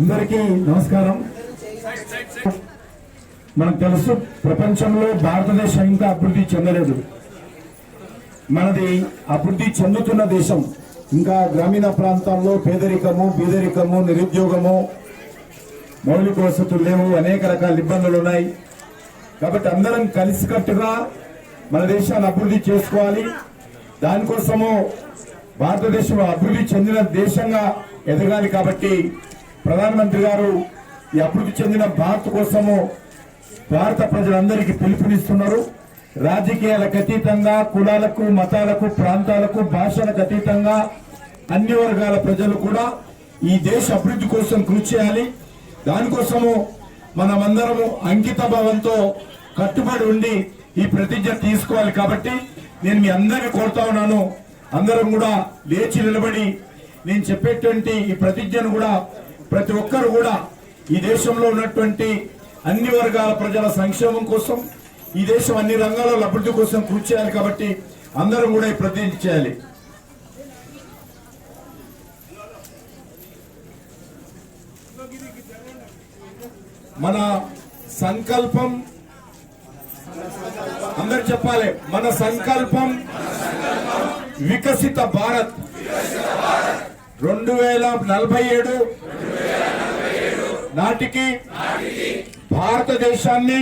అందరికీ నమస్కారం. మనకు తెలుసు ప్రపంచంలో భారతదేశం ఇంకా అభివృద్ధి చెందలేదు. మనది అభివృద్ధి చెందుతున్న దేశం ఇంకా గ్రామీణ ప్రాంతాల్లో పేదరికము బీదరికము నిరుద్యోగము మౌలిక వసతులు లేవు అనేక రకాల ఇబ్బందులు ఉన్నాయి. కాబట్టి అందరం కలిసికట్టుగా మన దేశాన్ని అభివృద్ధి చేసుకోవాలి. దానికోసము భారతదేశం అభివృద్ధి చెందిన దేశంగా ఎదగాలి కాబట్టి ప్రధానమంత్రి గారు ఈ అభివృద్ధి చెందిన భారత్ కోసము భారత ప్రజలందరికీ పిలుపునిస్తున్నారు. రాజకీయాలకు అతీతంగా కులాలకు మతాలకు ప్రాంతాలకు భాషలకు అతీతంగా అన్ని వర్గాల ప్రజలు కూడా ఈ దేశ అభివృద్ధి కోసం కృషి చేయాలి. దానికోసము మనమందరము అంకిత భావంతో కట్టుబడి ఉండి ఈ ప్రతిజ్ఞ తీసుకోవాలి కాబట్టి నేను మీ అందరిని కోరుతా ఉన్నాను. అందరం కూడా లేచి నిలబడి నేను చెప్పేటువంటి ఈ ప్రతిజ్ఞను కూడా ప్రతి ఒక్కరు కూడా ఈ దేశంలో ఉన్నటువంటి అన్ని వర్గాల ప్రజల సంక్షేమం కోసం ఈ దేశం అన్ని రంగాల్లో అభివృద్ధి కోసం కృషి చేయాలి కాబట్టి అందరం కూడా ఈ ప్రతిజ్ఞ చేయాలి. మన సంకల్పం అందరు చెప్పాలి మన సంకల్పం వికసిత భారత్. రెండు వేల నలభై ఏడు నాటికి భారతదేశాన్ని